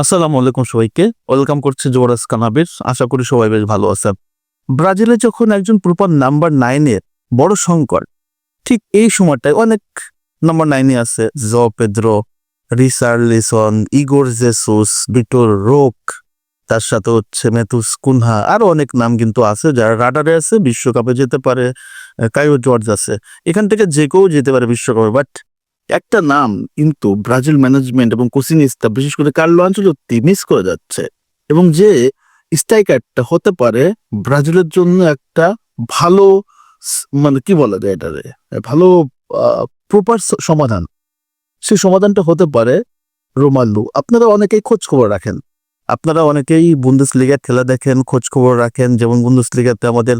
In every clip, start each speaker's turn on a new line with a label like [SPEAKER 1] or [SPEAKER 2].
[SPEAKER 1] আসসালামু আলাইকুম সবাইকে। ওয়েলকাম করছি যুবরাজ কানাবির। আশা করি সবাই বেশ ভালো আছেন। ব্রাজিলে যখন একজন প্রপার নাম্বার নাইনের বড় সংকট, ঠিক এই সময়টায় অনেক নাম্বার নাইনে আছে। জ Pedro Richarlison Igor Jesus Vitor Roque, তার সাথে হচ্ছে মেথুস কুনহা, আরও অনেক নাম কিন্তু আছে যারা রাডারে আছে, বিশ্বকাপে যেতে পারে কাইও জর্জ আছে। এখান থেকে যে কেউ যেতে পারে বিশ্বকাপে, বাট একটা নাম কিন্তু ব্রাজিল ম্যানেজমেন্ট এবং কোচিং স্টাফ বিশেষ করে কার্লো আঞ্চলত্তি মিস করে যাচ্ছে এবং যে স্ট্রাইকারটা হতে পারে ব্রাজিলের জন্য একটা ভালো মানে কি বলা যায় এটারে? ভালো প্রপার সমাধান। সে সমাধানটা হতে পারে রোমাল্লু আপনারা অনেকেই খোঁজ খবর রাখেন। আপনারা অনেকেই বুন্দেস লিগার খেলা দেখেন, খোঁজ খবর রাখেন। যেমন বুন্দেস লিগাতে আমাদের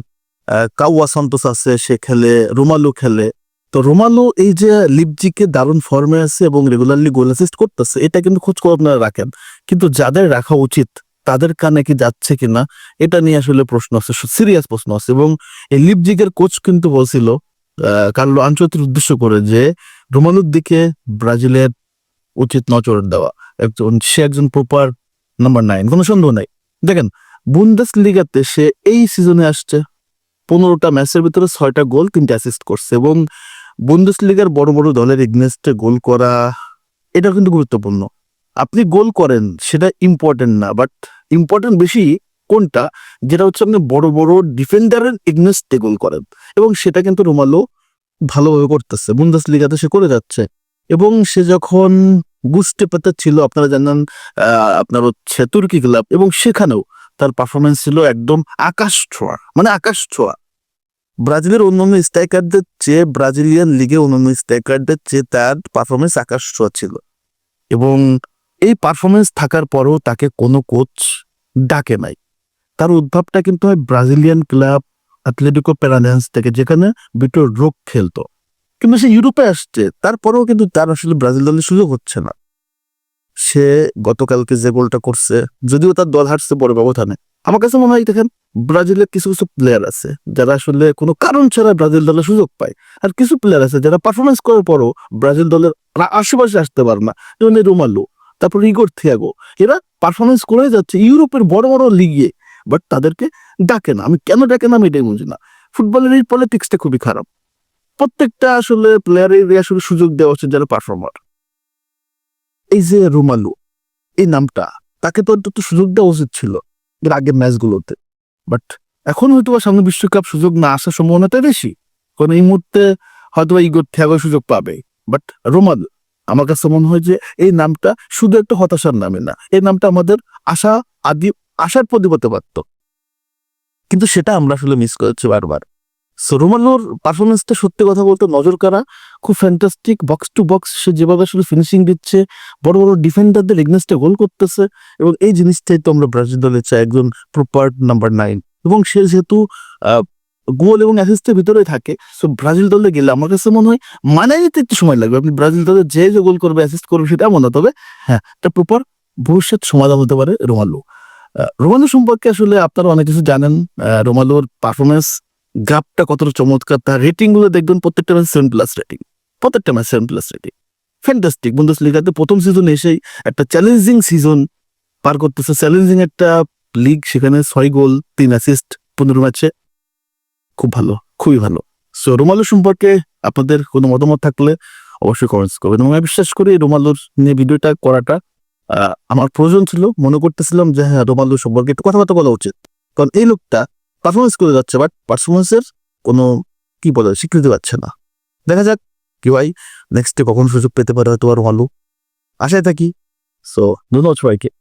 [SPEAKER 1] কাউয়া সন্তোষ আছে, সে খেলে রোমালু খেলে। তো রোমালো এই যে লিপজিকে দারুণ ফর্মে আছে এবং রেগুলারলি গোল অ্যাসিস্ট করতেছে, এটা কিন্তু খোঁজ খবর আপনারা রাখেন। কিন্তু যাদের রাখা উচিত, তাদের কানে কি যাচ্ছে কিনা, এটা নিয়ে আসলে প্রশ্ন আছে সিরিয়াস প্রশ্ন আছে। এবং এই লিপজিকের কোচ কিন্তু বলছিল কার্লো আঞ্চলিক উদ্দেশ্য করে যে রোমালুর দিকে ব্রাজিলের উচিত নজর দেওয়া। একজন, সে একজন প্রপার নাম্বার নাইন কোনো সন্দেহ নাই। দেখেন বুন্দেস লিগাতে সে এই সিজনে আসছে, পনেরোটা ম্যাচের ভিতরে ছয়টা গোল তিনটা অ্যাসিস্ট করছে এবং বুন্দেসলিগার বড় বড় দলের এগনেস্টে গোল করা এটা কিন্তু গুরুত্বপূর্ণ। আপনি গোল করেন, সেটা ইম্পর্টেন্ট না বাট ইম্পর্টেন্ট বেশি কোনটা? যেটা হচ্ছে আপনি বড় বড় ডিফেন্ডারের এগনেস্টে গোল করেন, এবং সেটা কিন্তু রোমালো ভালোভাবে করতেছে। বুন্দেসলিগাতে সে করে যাচ্ছে। এবং সে যখন গুস্টে পেতে ছিল আপনারা জানেন আপনার হচ্ছে তুর্কি ক্লাব এবং সেখানেও তার পারফরমেন্স ছিল একদম আকাশ ছোঁয়া মানে আকাশ ছোঁয়া। ব্রাজিলের অন্যান্য স্ট্রাইকারদের চেয়ে ব্রাজিলিয়ান লিগে অন্যান্য স্ট্রাইকারদের চেয়ে তার পারফরমেন্স আকাশ ছোঁয়া ছিল। এবং এই পারফরমেন্স থাকার পরেও তাকে কোনো কোচ ডাকে নাই। তার উদ্ভাবটা কিন্তু হয় ব্রাজিলিয়ান ক্লাব অ্যাথলেটিকো প্যারানেন্স থেকে, যেখানে বিটোর রোগ খেলতো। কিন্তু সে ইউরোপে আসছে, তারপরেও কিন্তু তার আসলে ব্রাজিল দলের সুযোগ হচ্ছে না। সে গতকালকে যে গোলটা করছে, যদিও তার দল হারছে বড় ব্যবধানে আমার কাছে মনে হয়, দেখেন ব্রাজিলের কিছু কিছু প্লেয়ার আছে যারা আসলে কোনো কারণ ছাড়া ব্রাজিল দলের সুযোগ পায়। আর কিছু প্লেয়ার আছে যারা পারফরমেন্স করার পরও ব্রাজিল দলের আশেপাশে আসতে পারে না। যেমন রোমালু তারপর ইগোর থিয়াগো। এরা পারফরমেন্স করে যাচ্ছে ইউরোপের বড় বড় লিগে বাট তাদেরকে ডাকে না। আমি কেন ডাকে না, আমি এটাই বুঝি না। ফুটবলের এই পলিটিক্সটা খুবই খারাপ। প্রত্যেকটা আসলে প্লেয়ারের আসলে সুযোগ দেওয়া উচিত যারা পারফর্মার এই যে রোমালু এই নামটা, তাকে তো অন্তত সুযোগ দেওয়া উচিত ছিল। এর আগের ম্যাচগুলোতে। বাট এখন হয়তো সামনে বিশ্বকাপ সুযোগ না আসার সম্ভাবনাটা বেশি। কারণ এই মুহূর্তে হয়তো ইগোর থ্যাগো সুযোগ পাবে। বাট রোমাল আমার কাছে মনে হয় যে এই নামটা শুধু একটা হতাশার নামে না, এই নামটা আমাদের আশা, আদি আশার প্রতি হতে পারত। কিন্তু সেটা আমরা আসলে মিস করেছি বারবার। সো রোমালোর পারফরমেন্সটা সত্যি কথা বলতে নজর কাড়া, খুব ফ্যান্টাস্টিক বক্স টু বক্স সে যেভাবে আসলে ফিনিশিং দিচ্ছে, বড় বড় ডিফেন্ডারদের এগনেস্টে গোল করতেছে এবং এই জিনিসটাই তো আমরা ব্রাজিল দলে চাই, একজন প্রপার নাম্বার নাইন এবং সে যেহেতু গোল এবং অ্যাসিস্টের ভিতরে থাকে সো ব্রাজিল দলে গেলে আমার কাছে মনে হয় মানায় নিতে একটু সময় লাগবে। আপনি ব্রাজিল দলে যে যে গোল করবে অ্যাসিস্ট করবে সেটা এমন না, তবে হ্যাঁ একটা প্রপার ভবিষ্যৎ সমাধান হতে পারে রোমালো রোমালু সম্পর্কে আসলে আপনারা অনেক কিছু জানেন। রোমালোর পারফরমেন্স গ্রাফটা কতটা চমৎকার, তার রেটিংগুলো দেখবেন প্রত্যেকটা ম্যাচ সেভেন প্লাস রেটিং প্রত্যেকটা match seven plus rating fantastic বুন্দেস লিগাতে প্রথম সিজন এসেই একটা চ্যালেঞ্জিং সিজন পার করতেছে। চ্যালেঞ্জিং একটা লিগ সেখানে ছয় গোল, তিন অ্যাসিস্ট পনেরো ম্যাচে খুব ভালো, খুবই ভালো। সো রোমালু সম্পর্কে আপনাদের কোনো মতামত থাকলে অবশ্যই কমেন্টস করবেন এবং আমি বিশ্বাস করি রোমালুর নিয়ে ভিডিওটা করাটা আমার প্রয়োজন ছিল। মনে করতেছিলাম যে হ্যাঁ রোমালু সম্পর্কে একটু কথাবার্তা বলা উচিত। কারণ এই লোকটা পারফরমেন্স করে যাচ্ছে বাট পারফরমেন্সের কোনো, কি বলে, স্বীকৃতি পাচ্ছে না। দেখা যাক কি ভাই নেক্সটে কখন সুযোগ পেতে পারে হয়তো আর ভালো। আশায় থাকি। সো ধন্যবাদ সবাইকে।